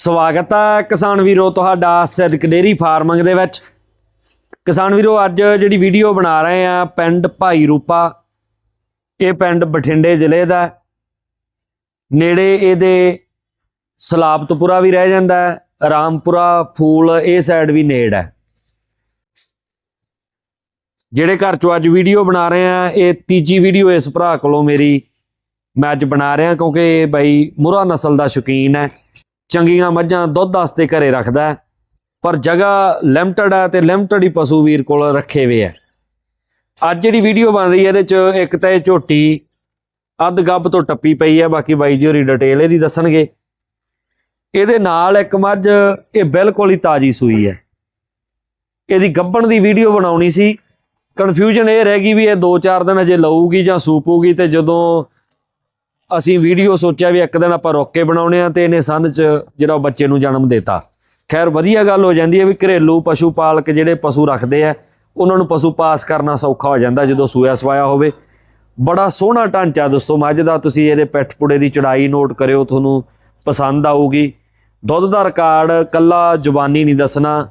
ਸਵਾਗਤ ਹੈ ਕਿਸਾਨ ਵੀਰੋ ਤੁਹਾਡਾ ਸਿੱਧਕ ਡੇਰੀ ਫਾਰਮਿੰਗ ਦੇ ਵਿੱਚ। ਕਿਸਾਨ ਵੀਰੋ, ਅੱਜ ਜਿਹੜੀ ਵੀਡੀਓ ਬਣਾ ਰਹੇ ਆ ਪਿੰਡ ਭਾਈ ਰੂਪਾ, ਇਹ ਪਿੰਡ ਬਠਿੰਡੇ ਜ਼ਿਲ੍ਹੇ ਦਾ ਨੇੜੇ ਇਹਦੇ ਸਲਾਬਤਪੁਰਾ ਵੀ ਰਹਿ ਜਾਂਦਾ ਹੈ, ਰਾਮਪੁਰਾ, ਫੂਲ, ਇਹ ਸਾਈਡ ਵੀ ਨੇੜ ਹੈ। ਜਿਹੜੇ ਘਰ ਚੋਂ ਅੱਜ ਵੀਡੀਓ ਬਣਾ ਰਹੇ ਆ, ਇਹ ਤੀਜੀ ਵੀਡੀਓ ਇਸ ਭਰਾ ਕੋਲੋਂ ਮੇਰੀ ਮੈਂ ਅੱਜ ਬਣਾ ਰਿਹਾ ਕਿਉਂਕਿ ਇਹ ਬਾਈ ਮੁਰਾ ਨਸਲ ਦਾ ਸ਼ੌਕੀਨ ਹੈ। ਚੰਗੀਆਂ ਮੱਝਾਂ ਦੁੱਧ ਵਾਸਤੇ ਘਰੇ ਰੱਖਦਾ ਪਰ ਜਗ੍ਹਾ ਲਿਮਟਡ ਹੈ ਤੇ ਲਿਮਟਡ ਹੀ ਪਸ਼ੂ ਵੀਰ ਕੋਲ ਰੱਖੇ ਹੋਏ ਹੈ। ਅੱਜ ਜਿਹੜੀ ਵੀਡੀਓ ਬਣ ਰਹੀ ਹੈ, ਇਹਦੇ ਚ ਇੱਕ ਤਾਂ ਇਹ ਝੋਟੀ ਅੱਧ ਗੱਬ ਤੋਂ ਟੱਪੀ ਪਈ ਹੈ, ਬਾਕੀ ਬਾਈ ਜੀ ਹੋਰੀ ਡਿਟੇਲ ਇਹਦੀ ਦੱਸਣਗੇ। ਇਹਦੇ ਨਾਲ ਇੱਕ ਮੱਝ, ਇਹ ਬਿਲਕੁਲ ਹੀ ਤਾਜੀ ਸੂਈ ਹੈ। ਇਹਦੀ ਗੱਬਣ ਦੀ ਵੀਡੀਓ ਬਣਾਉਣੀ ਸੀ। ਕਨਫਿਊਜ਼ਨ ਇਹ ਰਹਿ ਗਈ ਵੀ ਇਹ 2-4 ਦਿਨ ਅਜੇ ਲਊਗੀ ਜਾਂ ਸੂਪੂਗੀ ਤੇ ਜਦੋਂ ਅਸੀਂ ਵੀਡੀਓ ਸੋਚਿਆ ਵੀ ਇੱਕ ਦਿਨ ਆਪਾਂ ਰੁੱਕ ਕੇ ਬਣਾਉਣੇ ਆ ਤੇ ਇਹਨੇ ਸੰਨ ਚ ਜਿਹੜਾ ਉਹ ਬੱਚੇ ਨੂੰ ਜਨਮ ਦਿੱਤਾ। ਖੈਰ, ਵਧੀਆ ਗੱਲ ਹੋ ਜਾਂਦੀ ਹੈ ਵੀ ਘਰੇਲੂ ਪਸ਼ੂ ਪਾਲਕ ਜਿਹੜੇ ਪਸ਼ੂ ਰੱਖਦੇ ਆ, ਉਹਨਾਂ ਨੂੰ ਪਸ਼ੂ ਪਾਸ ਕਰਨਾ ਸੌਖਾ ਹੋ ਜਾਂਦਾ ਜਦੋਂ ਸੂਇਆ ਸਵਾਇਆ ਹੋਵੇ। ਬੜਾ ਸੋਹਣਾ ਢਾਂਚਾ ਦੋਸਤੋ, ਮੱਝ ਦਾ ਤੁਸੀਂ ਇਹਦੇ ਪਿੱਠ ਪੁੜੇ ਦੀ ਚੜਾਈ ਨੋਟ ਕਰਿਓ, ਤੁਹਾਨੂੰ ਪਸੰਦ ਆਊਗੀ। ਦੁੱਧ ਦਾ ਰਿਕਾਰਡ ਕੱਲਾ ਜ਼ੁਬਾਨੀ ਨਹੀਂ ਦੱਸਣਾ,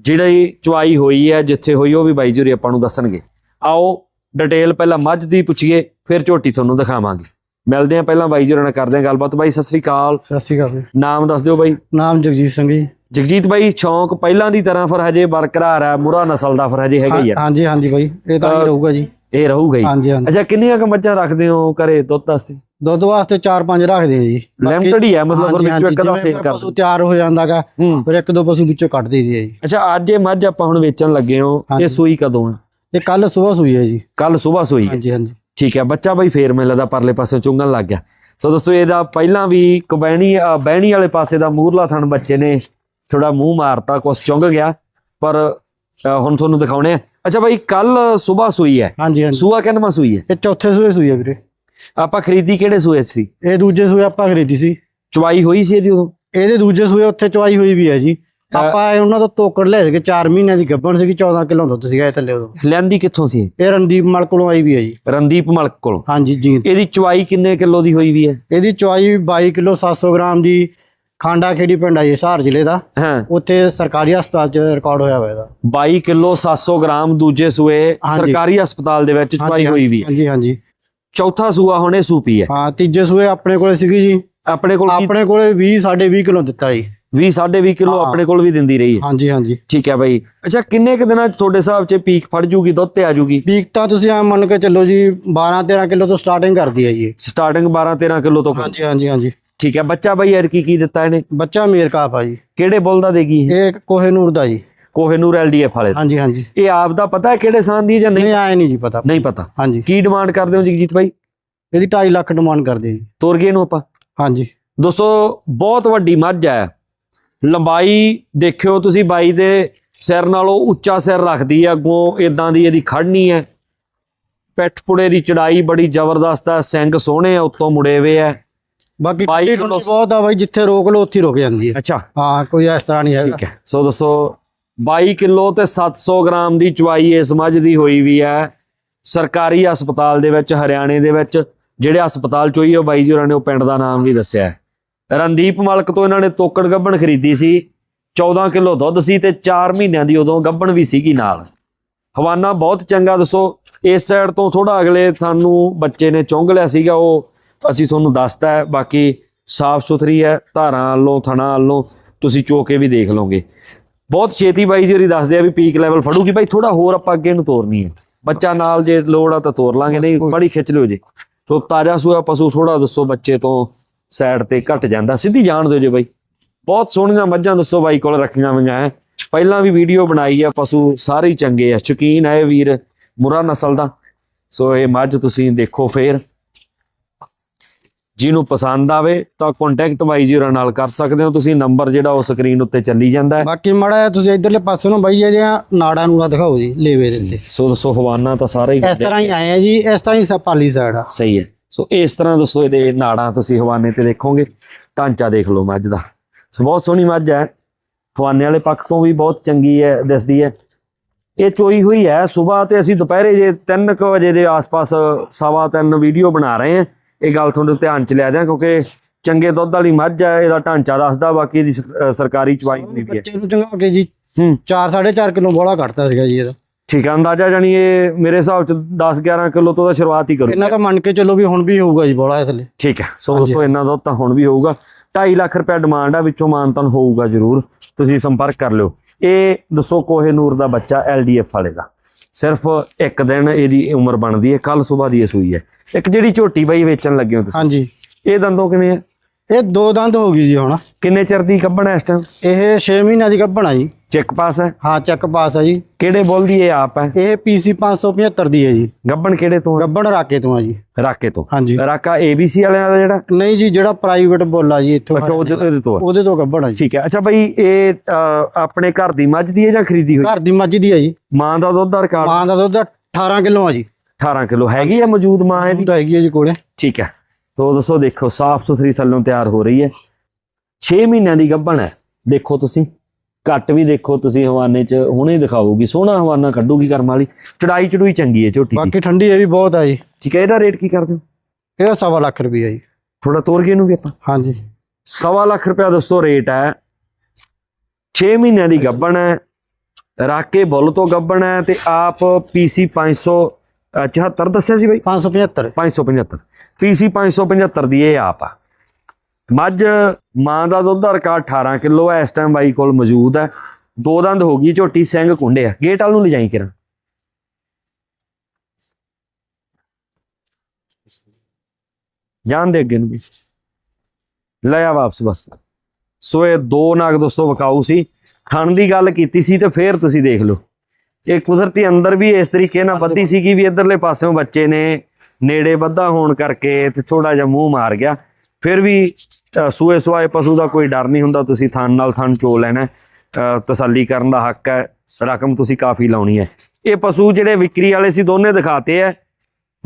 ਜਿਹੜੀ ਚੁਆਈ ਹੋਈ ਹੈ, ਜਿੱਥੇ ਹੋਈ ਉਹ ਵੀ ਬਾਈ ਜੂਰੀ ਆਪਾਂ ਨੂੰ ਦੱਸਣਗੇ। ਆਓ ਡਿਟੇਲ ਪਹਿਲਾਂ ਮੱਝ ਦੀ ਪੁੱਛੀਏ, ਫਿਰ ਝੋਟੀ ਤੁਹਾਨੂੰ ਦਿਖਾਵਾਂਗੇ। ਮਿਲਦੇ ਆ ਪਹਿਲਾਂ ਬਾਈ ਜੁਰਾਂ ਨਾਲ ਕਰਦੇ ਆ ਗੱਲਬਾਤ। ਬਾਈ ਸਤਿ ਸ੍ਰੀ ਅਕਾਲ। ਸਤਿ ਸ਼੍ਰੀ ਅਕਾਲ ਜੀ। ਨਾਮ ਦੱਸ ਦਿਓ ਬਾਈ। ਨਾਮ ਜਗਜੀਤ ਸਿੰਘ ਜੀ। ਜਗਜੀਤ ਬਾਈ ਸ਼ੌਂਕ ਪਹਿਲਾਂ ਦੀ ਤਰ੍ਹਾਂ ਫਿਰ ਹਜੇ ਬਰਕਰਾਰ ਹੈ ਮੁਰਾ ਨਸਲ ਦਾ ਫਿਰ ਹਜੇ ਹੈਗਾ ਹੀ ਆ। ਹਾਂਜੀ ਹਾਂਜੀ ਬਾਈ ਇਹ ਤਾਂ ਹੀ ਰਹੂਗਾ ਜੀ। ਇਹ ਰਹੂਗਾ ਹੀ। ਹਾਂਜੀ ਹਾਂਜੀ। ਅੱਛਾ ਕਿੰਨੀਆਂ ਕੁ ਮੱਝਾਂ ਰੱਖਦੇ ਹੋ ਘਰੇ ਦੁੱਧ ਵਾਸਤੇ? ਦੁੱਧ ਵਾਸਤੇ 4-5 ਰੱਖਦੇ ਆ ਜੀ। ਬਾਕੀ- ਲਿਮਟਡ ਹੀ ਹੈ ਮਤਲਬ ਹਾਂਜੀ, ਵਿੱਚੋਂ ਇੱਕ ਦਾ ਜਿਵੇਂ ਕਰ ਪਸ਼ੂ ਤਿਆਰ ਹੋ ਜਾਂਦਾਗਾ ਹੂੰ। ਫਿਰ ਇੱਕ ਦੋ ਪਸ਼ੂ ਵਿੱਚੋਂ ਕੱਢ ਦੇਈਦੀ ਹੈ ਜੀ। ਅੱਛਾ ਅੱਜ ਇਹ ਮੱਝ ਆਪਾਂ ਹੁਣ ਵੇਚਣ ਲੱਗੇ ਹੋ। ਇਹ ਹਾਂਜੀ। ਸੂਈ ਕਦੋਂ ਹੈ? ਇਹ ਕੱਲ ਸਵੇਰ ਸੂਈ ਹੈ ਜੀ। ਕੱਲ ਸਵੇਰ ਸੂਈ ਹੈ। ਹਾਂਜੀ ਹਾਂਜੀ। ਠੀਕ ਹੈ ਬੱਚਾ ਬਈ ਫੇਰ ਮੈਨੂੰ ਲੱਗਦਾ ਪਰਲੇ ਪਾਸੇ ਚੁੰਗਣ ਲੱਗ ਗਿਆ। ਸੋ ਦੋਸਤੋ ਇਹਦਾ ਪਹਿਲਾਂ ਵੀ ਕਬੈਣੀ ਬਹਿਣੀ ਵਾਲੇ ਪਾਸੇ ਦਾ ਮੂਰਲਾ ਥਣ ਬੱਚੇ ਨੇ ਥੋੜਾ ਮੂੰਹ ਮਾਰਤਾ ਕੁਛ ਚੁੰਗ ਗਿਆ ਪਰ ਹੁਣ ਤੁਹਾਨੂੰ ਦਿਖਾਉਣੇ ਆ। ਅੱਛਾ ਬਈ ਕੱਲ ਸਵੇਰ ਸੂਈ ਹੈ। ਹਾਂਜੀ ਹਾਂਜੀ। ਸੂਆ ਕਿੰਨਵਾਂ ਸੂਈ ਹੈ? ਇਹ ਚੌਥੇ ਸੂਏ ਸੂਈ ਹੈ ਵੀਰੇ। ਆਪਾਂ ਖਰੀਦੀ ਕਿਹੜੇ ਸੂਏ ਸੀ? ਇਹ ਦੂਜੇ ਸੂਏ ਆਪਾਂ ਖਰੀਦੀ ਸੀ। ਚਵਾਈ ਹੋਈ ਸੀ ਇਹਦੀ ਉਦੋਂ? ਇਹਦੇ ਦੂਜੇ ਸੂਏ ਉੱਥੇ ਚੁਆਈ ਹੋਈ ਵੀ ਹੈ ਜੀ। ਆਪਾਂ ਉਹਨਾਂ ਤੋਂ ਤੋਕੜ ਲੈ ਕੇ 4 ਮਹੀਨਿਆਂ ਦੀ ਗੱਭਣ ਸੀਗੀ 14 ਕਿਲੋ ਦੁੱਧ ਸੀਗਾ ਇਹ ਥੱਲੇ ਉਦੋਂ। ਲੈਂਦੀ ਕਿੱਥੋਂ ਸੀ ਇਹ? ਰਣਦੀਪ ਮਲ ਕੋਲੋਂ ਆਈ ਵੀ ਹੈ ਜੀ। ਰਣਦੀਪ ਮਲਕ ਕੋਲੋਂ? ਹਾਂਜੀ ਜੀ। ਇਹਦੀ ਚਵਾਈ ਕਿੰਨੇ ਕਿਲੋ ਦੀ ਹੋਈ ਵੀ ਹੈ? ਇਹਦੀ ਚੁਆਈ 22 ਕਿਲੋ 700 ਗ੍ਰਾਮ ਦੀ ਖਾਂਡਾ ਖੇੜੀ ਪਿੰਡ ਆ ਜੀ ਹਿਸਾਰ ਜ਼ਿਲ੍ਹੇ ਦਾ। ਹਾਂ। ਉੱਥੇ ਸਰਕਾਰੀ ਹਸਪਤਾਲ 'ਚ ਰਿਕਾਰਡ ਹੋਇਆ ਹੋਇਆ ਇਹਦਾ। 22 ਕਿਲੋ 700 ਗ੍ਰਾਮ ਦੂਜੇ ਸੂਏ। ਸਰਕਾਰੀ ਹਸਪਤਾਲ ਦੇ ਵਿੱਚ ਚਵਾਈ ਹੋਈ ਵੀ ਹੈ। ਹਾਂਜੀ ਹਾਂਜੀ। ਚੌਥਾ ਸੂਆ ਹੁਣ ਸੂਪੀ ਹੈ। ਹਾਂ ਤੀਜੇ ਸੂਏ ਆਪਣੇ ਕੋਲੇ ਸੀਗੀ ਜੀ। ਆਪਣੇ ਕੋਲ ਆਪਣੇ ਕੋਲੇ 20 20.5 ਕਿਲੋ ਦਿੱਤਾ ਜੀ। 20 20.5 ਕਿਲੋ। ਆਪਣੇ ਕੋਲ ਵੀ ਦਿੰਦੀ ਰਹੀ ਹੈ। ਹਾਂਜੀ ਹਾਂਜੀ। ਠੀਕ ਹੈ ਬਾਈ। ਅੱਛਾ ਕਿੰਨੇ ਕੁ ਦਿਨਾਂ ਚ ਤੁਹਾਡੇ ਹਿਸਾਬ 'ਚ ਪੀਕ ਫੜ ਜੂਗੀ ਦੁੱਧ ਤੇ ਆ ਜੂਗੀ? ਪੀਕ ਤਾਂ ਤੁਸੀਂ ਆ ਮੰਨ ਕੇ ਚੱਲੋ ਜੀ 12 13 ਕਿਲੋ ਤੋਂ ਸਟਾਰਟਿੰਗ ਕਰਦੀ ਹੈ ਜੀ। ਸਟਾਰਟਿੰਗ 12 13 ਕਿਲੋ ਤੋਂ ਹਾਂਜੀ ਹਾਂਜੀ ਹਾਂਜੀ। ਠੀਕ ਹੈ ਬੱਚਾ ਬਾਈ ਯਾਰ ਕੀ ਕੀ ਦਿੱਤਾ ਇਹਨੇ? ਬੱਚਾ ਮੇਰ ਕਾਪ ਆ ਜੀ। ਕਿਹੜੇ ਬੁੱਲ ਦਾ ਦੇਗੀ ਇਹ? ਕੋਹੇਨੂਰ ਦਾ ਜੀ। ਕੋਹੇਨੂਰ ਐਲਡੀਐਫ ਵਾਲੇ। ਹਾਂਜੀ ਹਾਂਜੀ। ਇਹ ਆਪ ਦਾ ਪਤਾ ਹੈ ਕਿਹੜੇ ਸਾਨ ਦੀ ਜਾਂ ਨਹੀਂ? ਨਹੀਂ ਆਏ ਨਹੀਂ ਜੀ ਪਤਾ। ਨਹੀਂ ਪਤਾ। ਹਾਂਜੀ। ਕੀ ਡਿਮਾਂਡ ਕਰਦੇ ਹੋ ਜਗਜੀਤ ਬਾਈ? ਇਹਦੀ 2.5 ਲੱਖ ਡਿਮਾਂਡ ਕਰਦੇ ਜੀ। ਤੋਰ ਗਏ ਨੂੰ ਆਪਾਂ? ਹਾਂਜੀ। ਦੋਸਤੋ ਬਹੁਤ ਵੱਡੀ ਮੱਝ ਹੈ। ਲੰਬਾਈ ਦੇਖਿਓ ਤੁਸੀਂ ਬਾਈ ਦੇ ਸਿਰ ਨਾਲੋਂ ਉੱਚਾ ਸਿਰ ਰੱਖਦੀ ਹੈ ਅੱਗੋਂ ਇਦਾਂ ਦੀ ਇਹਦੀ ਖੜਨੀ ਹੈ। ਪਿੱਠ ਪੁੜੇ ਦੀ ਚੜਾਈ ਬੜੀ ਜ਼ਬਰਦਸਤ ਹੈ ਸਿੰਘ ਸੋਹਣੇ ਆ ਉੱਤੋਂ ਮੁੜੇ ਹੋਏ ਆ। ਬਾਕੀ ਬਾਈ ਬਹੁਤ ਆ ਬਾਈ ਜਿੱਥੇ ਰੋਕ ਲੋ ਉੱਥੇ ਹੀ ਰੁਕ ਜਾਂਦੀ ਹੈ। ਅੱਛਾ। ਹਾਂ ਕੋਈ ਇਸ ਤਰ੍ਹਾਂ ਨਹੀਂ ਹੈਗਾ। ਠੀਕ ਹੈ। ਸੋ ਦੱਸੋ 22 ਕਿਲੋ ਤੇ 700 ਗ੍ਰਾਮ ਦੀ ਚਵਾਈ ਇਸ ਮੱਝ ਦੀ ਹੋਈ ਵੀ ਹੈ। ਸਰਕਾਰੀ ਹਸਪਤਾਲ ਦੇ ਵਿੱਚ ਹਰਿਆਣੇ ਦੇ ਵਿੱਚ ਜਿਹੜੇ ਹਸਪਤਾਲ ਚ ਹੋਈ ਉਹ ਬਾਈ ਜੀ ਹੋਰਾਂ ਨੇ ਉਹ ਪਿੰਡ ਦਾ ਨਾਮ ਵੀ ਦੱਸਿਆ ਹੈ। ਰਣਦੀਪ ਮਲਕ ਤੋਂ ਇਹਨਾਂ ਨੇ ਤੋਕੜ ਗੱਬਣ ਖਰੀਦੀ ਸੀ। 14 ਕਿਲੋ ਦੁੱਧ ਸੀ ਤੇ 4 ਮਹੀਨਿਆਂ ਦੀ ਉਦੋਂ ਗੱਬਣ ਵੀ ਸੀਗੀ ਨਾਲ। ਹਵਾਨਾ ਬਹੁਤ ਚੰਗਾ ਦੱਸੋ। ਇਸ ਸਾਈਡ ਤੋਂ ਥੋੜਾ ਅਗਲੇ ਸਾਨੂੰ ਬੱਚੇ ਨੇ ਚੁੰਗ ਲਿਆ ਸੀਗਾ ਉਹ ਅਸੀਂ ਤੁਹਾਨੂੰ ਦੱਸਤਾ ਹੈ। ਬਾਕੀ ਸਾਫ਼ ਸੁਥਰੀ ਹੈ ਧਾਰਾਂ ਵੱਲੋਂ ਥਣਾ ਵੱਲੋਂ ਤੁਸੀਂ ਚੋ ਕੇ ਵੀ ਦੇਖ ਲਓਗੇ। ਬਹੁਤ ਛੇਤੀ ਬਾਈ ਜਿਹੜੀ ਦੱਸਦੇ ਆ ਵੀ ਪੀਕ ਲੈਵਲ ਫੜੂਗੀ। ਬਾਈ ਥੋੜਾ ਹੋਰ ਆਪਾਂ ਅੱਗੇ ਨੂੰ ਤੋਰਨੀ ਹੈ। ਬੱਚਾ ਨਾਲ ਜੇ ਲੋੜ ਆ ਤਾਂ ਤੋਰ ਲਾਂਗੇ ਨਹੀਂ ਬੜੀ ਖਿੱਚ ਲਿਓ ਜੀ। ਸੋ ਤਾਜ਼ਾ ਸੂਆ ਪਸ਼ੂ ਥੋੜਾ ਦੱਸੋ ਬੱਚੇ ਤੋਂ। ਸਾਈਡ ਤੇ ਘਟ ਜਾਂਦਾ ਸਿੱਧੀ ਜਾਣ ਦਿਓ ਜੀ ਬਾਈ। ਬਹੁਤ ਸੋਹਣੀਆਂ ਮੱਝਾਂ ਦੱਸੋ ਬਾਈ ਕੋਲ ਰੱਖੀਆਂ ਹੋਈਆਂ ਹੈ ਪਹਿਲਾਂ ਵੀ ਵੀਡੀਓ ਬਣਾਈ ਆ ਪਸ਼ੂ ਸਾਰੇ ਹੀ ਚੰਗੇ ਆ। ਸ਼ੌਕੀਨ ਇਹ ਵੀਰ ਮੁਰਾ ਨਸਲ ਦਾ। ਸੋ ਇਹ ਮੱਝ ਤੁਸੀਂ ਦੇਖੋ ਫੇਰ। ਜਿਹਨੂੰ ਪਸੰਦ ਆਵੇ ਤਾਂ ਕੰਟੈਕਟ ਬਾਈ ਜੀ ਨਾਲ ਕਰ ਸਕਦੇ ਹੋ। ਤੁਸੀਂ ਨੰਬਰ ਜਿਹੜਾ ਉਹ ਸਕਰੀਨ ਉੱਤੇ ਚੱਲੀ ਜਾਂਦਾ ਹੈ ਬਾਕੀ ਮੜਾ ਤੁਸੀਂ ਇਧਰਲੇ ਪਾਸੇ ਨੂੰ ਬਾਈ ਇਹਦੀਆਂ ਨਾੜਾਂ ਨੂੜਾ ਦਿਖਾਓ ਜੀ ਲੇਵੇ ਦੇ ਉੱਤੇ। ਸੋ ਦੱਸੋ ਹਵਾਨਾ ਤਾਂ ਸਾਰਾ ਹੀ ਇਸ ਤਰ੍ਹਾਂ ਹੀ ਆਏ ਆ ਜੀ ਇਸ ਤਰ੍ਹਾਂ ਹੀ ਸਪਾਲੀ ਸਾਈਡ ਆ। ਸਹੀ ਹੈ ਸੋ ਇਸ ਤਰ੍ਹਾਂ ਦੱਸੋ ਇਹਦੇ ਨਾੜਾਂ ਤੁਸੀਂ ਹਵਾਨੇ ਤੇ ਦੇਖੋਗੇ ਢਾਂਚਾ ਦੇਖ ਲਓ ਮੱਝ ਦਾ। ਸੋ ਬਹੁਤ ਸੋਹਣੀ ਮੱਝ ਹੈ। ਹਵਾਨੇ ਵਾਲੇ ਪੱਖ ਤੋਂ ਵੀ ਬਹੁਤ ਚੰਗੀ ਹੈ ਦਿਸਦੀ ਹੈ। ਇਹ ਚੋਈ ਹੋਈ ਹੈ। ਸਵੇਰ ਤੇ ਅਸੀਂ ਦੁਪਹਿਰੇ ਜੇ 3:00 ਵਜੇ ਦੇ ਆਸ-ਪਾਸ ਸਵਾ ਤਿੰਨ ਵੀਡੀਓ ਬਣਾ ਰਹੇ ਹਾਂ। ਇਹ ਗੱਲ ਤੁਹਾਨੂੰ ਧਿਆਨ ਚ ਲਿਆ ਦਿਆਂ ਕਿਉਂਕਿ ਚੰਗੇ ਦੁੱਧ ਵਾਲੀ ਮੱਝ ਹੈ ਇਹਦਾ ਢਾਂਚਾ ਦੱਸਦਾ ਬਾਕੀ ਅ, ਸਰਕਾਰੀ ਚਵਾਈ ਵੀ ਹੈ। ਬੱਚੇ ਨੂੰ ਚੰਗਾ ਕੇ ਜੀ ਹੂੰ। 4 4.5 ਕਿਲੋ ਬੋਲਾ ਕੱਟਦਾ ਸੀਗਾ ਜੀ ਇਹਦਾ। ਠੀਕ ਹੈ ਅੰਦਾਜ਼ਾ ਜਾਨੀ ਇਹ ਮੇਰੇ ਹਿਸਾਬ ਚ 10 11 ਕਿਲੋ ਤੋਂ ਤਾਂ ਸ਼ੁਰੂਆਤ ਹੀ ਕਰੂ। ਇਹਨਾਂ ਤਾਂ ਮੰਨ ਕੇ ਚੱਲੋ ਵੀ ਹੁਣ ਵੀ ਹੋਊਗਾ ਜੀ ਬੋਲਾ ਥੱਲੇ ਠੀਕ ਹੈ ਸੋ ਦੋਸਤੋ ਇਹਨਾਂ ਦਾ ਤਾਂ ਹੁਣ ਵੀ ਹੋਊਗਾ। 2.5 ਲੱਖ ਰੁਪਏ ਡਿਮਾਂਡ ਆ ਵਿੱਚੋਂ ਮਾਨਤਨ ਹੋਊਗਾ ਜ਼ਰੂਰ। ਤੁਸੀਂ ਸੰਪਰਕ ਕਰ ਲਿਓ। ਇਹ ਦੱਸੋ ਕੋਹੇ ਨੂਰ ਦਾ ਬੱਚਾ ਐਲਡੀਐਫ ਵਾਲੇ ਦਾ। ਸਿਰਫ ਇੱਕ ਦਿਨ ਇਹਦੀ ਉਮਰ ਬਣਦੀ ਹੈ ਕੱਲ ਸਵੇਰ ਦੀ ਸੂਈ ਹੈ। ਇੱਕ ਜਿਹੜੀ ਝੋਟੀ ਬਾਈ ਵੇਚਣ ਲੱਗੇ ਹੋ ਤੁਸੀਂ। ਹਾਂਜੀ। ਇਹ ਦੰਦੋਂ ਕਿਵੇਂ ਆ? ਇਹ ਦੋ ਦੰਦ ਹੋ ਗਈ ਜੀ ਹੁਣ। ਕਿੰਨੇ ਚਿਰ ਦੀ ਕੱਢਣਾ ਇਸ ਟਾਈਮ ਇਹ 6 ਮਹੀਨਿਆਂ ਦੀ ਆ ਜੀ। ਚੈੱਕ ਪਾਸ ਹੈ? ਹਾਂ ਚੱਕ ਪਾਸ ਆ ਜੀ। ਕਿਹੜੇ ਬੋਲ ਦੀ ਇਹ ਆਪ ਹੈ? ਇਹ ਪੀਸੀ 575 ਦੀ ਹੈ ਜੀ। ਗੱਬਣ ਕਿਹੜੇ ਤੋਂ ਹੈ? ਗੱਭਣ ਰਾਕੇ ਤੋਂ ਆ ਜੀ। ਰਾਕੇ ਤੋਂ। ਹਾਂਜੀ। ਰਾਕਾ ਏਬੀਸੀ ਵਾਲਿਆਂ ਦਾ ਜਿਹੜਾ? ਨਹੀਂ ਜੀ ਜਿਹੜਾ ਪ੍ਰਾਈਵੇਟ ਬੋਲਾ ਜੀ ਇੱਥੋਂ ਅੱਛਾ ਤੋਂ। ਉਹਦੇ ਤੋਂ ਗੱਭਣ ਆ ਜੀ। ਠੀਕ ਹੈ। ਅੱਛਾ ਬਾਈ ਇਹ ਆਪਣੇ ਘਰ ਦੀ ਮੱਝ ਦੀ ਹੈ ਜਾਂ ਖਰੀਦੀ ਹੋਈ? ਘਰ ਦੀ ਮੱਝ ਦੀ ਆ ਜੀ। ਮਾਂ ਦਾ ਦੁੱਧ ਦਾ ਰਿਕਾਰਡ ਮਾਂ ਦਾ ਦੁੱਧ 18 ਕਿਲੋ ਆ ਜੀ। 18 ਕਿਲੋ। ਹੈਗੀ ਆ ਮੌਜੂਦ ਮਾਂ ਇਹਦੀ? ਤਾਂ ਹੈਗੀ ਆ ਜੀ ਕੋਲੇ। ਠੀਕ ਹੈ। ਤੋ ਦੋਸਤੋ ਦੇਖੋ ਸਾਫ਼ ਸੁਥਰੀ ਥੱਲੋਂ ਤਿਆਰ ਹੋ ਰਹੀ ਹੈ। 6 ਮਹੀਨਿਆਂ ਦੀ ਗੱਭਣ ਹੈ। ਦੇਖੋ ਤੁਸੀਂ। ਕੱਟ ਵੀ ਦੇਖੋ ਤੁਸੀਂ ਹਵਾਨੇ 'ਚ ਹੁਣੇ ਦਿਖਾਊਗੀ ਸੋਹਣਾ ਹਵਾਨਾ ਕੱਢੂਗੀ ਕਰਮ ਵਾਲੀ। ਚੜਾਈ ਚੜੂਈ ਚੰਗੀ ਹੈ ਝੋਟੀ ਦੀ। ਬਾਕੀ ਠੰਡੀ ਇਹ ਵੀ ਬਹੁਤ ਆ ਜੀ। ਠੀਕ ਹੈ ਇਹਦਾ ਰੇਟ ਕੀ ਕਰਦੇ ਹੋ? ਇਹਦਾ ਸਵਾ ਲੱਖ ਰੁਪਈਆ ਜੀ। ਥੋੜਾ ਤੋਰ ਕੇ ਇਹਨੂੰ ਵੀ ਆਪਾਂ। ਹਾਂਜੀ। ਸਵਾ ਲੱਖ ਰੁਪਇਆ ਦੋਸਤੋ ਰੇਟ ਹੈ। 6 ਮਹੀਨਿਆਂ ਦੀ ਗੱਭਣ ਹੈ। ਰਾਕੇ ਬੁੱਲ ਤੋਂ ਗੱਭਣ ਹੈ ਤੇ ਆਪ ਪੀਸੀ 574 ਦੱਸਿਆ ਸੀ ਬਾਈ? 575 575 ਪੀਸੀ 575 ਦੀ ਇਹ ਆਪ ਆ। ਮੱਝ, ਮਾਂ ਦਾ ਦੁੱਧ ਦਾ ਰਿਕਾਰਡ 18 ਕਿਲੋ ਹੈ, ਇਸ ਟਾਈਮ ਬਾਈ ਕੋਲ ਮੌਜੂਦ ਹੈ। ਦੋ ਦੰਦ ਹੋ ਗਈ, ਝੋਟੀ ਸਿੰਘ ਕੁੰਡੇ ਆ। ਗੇਟ ਵਾਲ ਨੂੰ ਲਿਜਾਈ ਕਿਰਾਂ ਜਾਣ ਦੇ ਅੱਗੇ ਨੂੰ ਵੀ। ਲੈ ਆ ਵਾਪਸ ਬਸ। ਸੋ ਇਹ ਦੋ ਨਾਗ ਦੋਸਤੋ ਵਕਾਊ ਸੀ। ਖਾਣ ਦੀ ਗੱਲ ਕੀਤੀ ਸੀ ਤੇ ਫੇਰ ਤੁਸੀਂ ਦੇਖ ਲਓ। ਇਹ ਕੁਦਰਤੀ ਅੰਦਰ ਵੀ ਇਸ ਤਰੀਕੇ ਨਾਲ ਵੱਧੀ ਸੀਗੀ ਵੀ ਇਧਰਲੇ ਪਾਸਿਓਂ ਬੱਚੇ ਨੇ ਨੇੜੇ ਵੱਧਾ ਹੋਣ ਕਰਕੇ ਤੇ ਥੋੜਾ ਜਿਹਾ ਮੂੰਹ ਮਾਰ ਗਿਆ। ਫਿਰ ਵੀ ਸੂਏ ਸੁਆਏ ਪਸ਼ੂ ਦਾ ਕੋਈ ਡਰ ਨਹੀਂ ਹੁੰਦਾ ਤੁਸੀਂ ਥਣ ਨਾਲ ਥਣ ਚੋ ਲੈਣਾ ਤਸੱਲੀ ਕਰਨ ਦਾ ਹੱਕ ਹੈ ਰਕਮ ਤੁਸੀਂ ਕਾਫੀ ਲਾਉਣੀ ਹੈ। ਇਹ ਪਸ਼ੂ ਜਿਹੜੇ ਵਿਕਰੀ ਵਾਲੇ ਸੀ ਦੋਨੇ ਦਿਖਾਤੇ ਹੈ।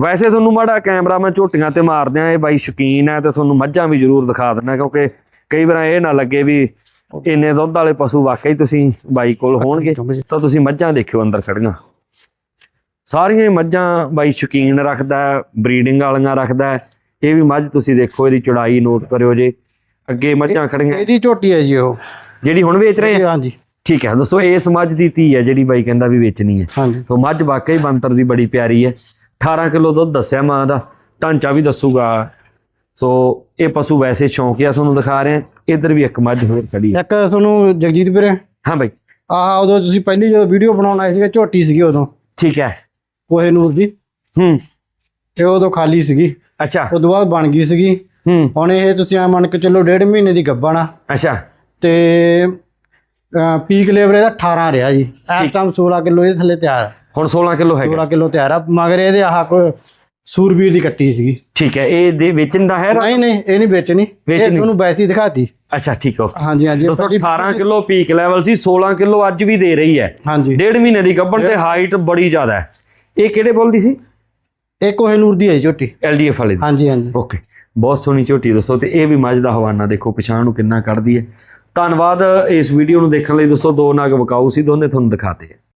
ਵੈਸੇ ਤੁਹਾਨੂੰ ਮਾੜਾ ਕੈਮਰਾ ਮੈਂ ਝੋਟੀਆਂ ਤੇ ਮਾਰਦੇ ਆ ਇਹ ਬਾਈ ਸ਼ੌਕੀਨ ਹੈ ਤੇ ਤੁਹਾਨੂੰ ਮੱਝਾਂ ਵੀ ਜ਼ਰੂਰ ਦਿਖਾ ਦਿੰਦਾ ਕਿਉਂਕਿ ਕਈ ਵਾਰ ਇਹ ਨਾ ਲੱਗੇ ਵੀ ਇੰਨੇ ਦੁੱਧ ਵਾਲੇ ਪਸ਼ੂ ਵਾਕਈ ਤੁਸੀਂ ਬਾਈ ਕੋਲ ਹੋਣਗੇ ਤਾਂ ਤੁਸੀਂ ਮੱਝਾਂ ਦੇਖਿਓ ਅੰਦਰ ਖੜੀਆਂ। ਸਾਰੀਆਂ ਮੱਝਾਂ ਬਾਈ ਸ਼ੌਕੀਨ ਰੱਖਦਾ ਬਰੀਡਿੰਗ ਵਾਲੀਆਂ ਰੱਖਦਾ ਹੈ। ਇਹ ਵੀ ਮੱਝ ਤੁਸੀਂ ਦੇਖੋ ਇਹਦੀ ਚੌੜਾਈ ਨੋਟ ਕਰਿਓ ਜੇ। ਅੱਗੇ ਮੱਝਾਂ ਖੜੀਆਂ ਇਹਦੀ ਝੋਟੀ ਹੈ ਜੀ ਉਹ। ਜਿਹੜੀ ਹੁਣ ਵੇਚ ਰਹੇ ਆ? ਹਾਂਜੀ। ਠੀਕ ਹੈ ਦੋਸਤੋ ਇਸ ਮੱਝ ਦੀ ਧੀ ਹੈ ਜਿਹੜੀ ਬਾਈ ਕਹਿੰਦਾ ਵੀ ਵੇਚਣੀ ਹੈ। ਤੋ ਮੱਝ ਵਾਕਈ ਬੰਤਰ ਦੀ ਬੜੀ ਪਿਆਰੀ ਹੈ। 18 ਕਿਲੋ ਦੁੱਧ ਦੱਸਿਆ ਮਾਂ ਦਾ ਢਾਂਚਾ ਵੀ ਦੱਸੂਗਾ। ਸੋ ਇਹ ਪਸ਼ੂ ਵੈਸੇ ਸ਼ੌਂਕੀਆ ਤੁਹਾਨੂੰ ਦਿਖਾ ਰਹੇ ਹਾਂ। ਇੱਧਰ ਵੀ ਇੱਕ ਮੱਝ ਹੋਰ ਖੜੀ ਹੈ। ਇੱਕ ਤੁਹਾਨੂੰ ਜਗਜੀਤ ਵੀਰੇ ਹਾਂ ਬਾਈ। ਆਹ ਉਦੋਂ ਤੁਸੀਂ ਪਹਿਲੀ ਜਦੋਂ ਵੀਡੀਓ ਬਣਾਉਣ ਆਏ ਸੀਗੇ ਝੋਟੀ ਸੀਗੀ ਉਦੋਂ। ਠੀਕ ਹੈ। ਕੋਹੇ ਨੂਰ ਦੀ। ਹੂੰ। ਤੇ ਉਦੋਂ ਖਾਲੀ ਸੀਗੀ। ਅੱਛਾ। ਉਦੋਂ ਬਾਅਦ ਬਣ ਗਈ ਸੀਗੀ। ਹੂੰ। ਹੁਣ ਇਹ ਤੁਸੀਂ ਆ ਮੰਨ ਕੇ ਚੱਲੋ ਡੇਢ ਮਹੀਨੇ ਦੀ ਗੱਭਣ ਆ। ਅੱਛਾ। ਤੇ ਪੀਕ ਲੈਵਲ ਇਹਦਾ 18 ਰਿਹਾ ਜੀ। ਇਸ ਟਾਈਮ 16 ਕਿਲੋ ਇਹਦੇ ਥੱਲੇ ਤਿਆਰ ਆ। ਹੁਣ 16 ਕਿਲੋ ਹੈਗਾ। 16 ਕਿਲੋ ਤਿਆਰ ਆ ਮਗਰ ਇਹਦੇ ਆਹ ਕੋਈ ਸੂਰਬੀਰ ਦੀ ਕੱਟੀ ਸੀਗੀ। ਠੀਕ ਹੈ ਇਹ ਦੇ ਵੇਚਣ ਦਾ ਹੈ? ਨਹੀਂ ਨਹੀਂ ਇਹ ਨਹੀਂ ਵੇਚਣੀ। ਇਹ। ਤੁਹਾਨੂੰ ਵੈਸੇ ਦਿਖਾਤੀ। ਅੱਛਾ ਠੀਕ ਹੋ। ਹਾਂਜੀ ਹਾਂਜੀ। ਇਹ ਦੋਸਤੋ ਭਾਜੀ- 18 ਕਿਲੋ ਪੀਕ ਲੈਵਲ ਸੀ 16 ਕਿਲੋ ਅੱਜ ਵੀ ਦੇ ਰਹੀ ਹੈ। ਹਾਂਜੀ। ਡੇਢ ਮਹੀਨੇ ਦੀ ਗੱਭਣ ਤੇ ਹਾਈਟ ਬੜੀ ਜ਼ਿਆਦਾ ਹੈ। ਇਹ ਕਿਹੜੇ ਬੋਲਦੀ ਸੀ? ਇਹ ਕੋਹੇ ਨੂਰ ਦੀ ਹੈ ਝੋਟੀ। ਐਲਡੀਐਫ ਵਾਲੇ ਦੀ? ਹਾਂਜੀ ਹਾਂਜੀ। ਓਕੇ। ਬਹੁਤ ਸੋਹਣੀ ਝੋਟੀ ਦੋਸਤੋ ਤੇ ਇਹ ਵੀ ਮੱਝ ਦਾ ਹਵਾਨਾ ਦੇਖੋ ਪਛਾਣ ਨੂੰ ਕਿੰਨਾ ਕੱਢਦੀ ਹੈ। ਧੰਨਵਾਦ ਇਸ ਵੀਡੀਓ ਨੂੰ ਦੇਖਣ ਲਈ। ਦੋਸਤੋ ਦੋ ਨਾਗ ਵਕਾਊ ਸੀ ਦੋਨੇ ਤੁਹਾਨੂੰ ਦਿਖਾਤੇ ਹੈ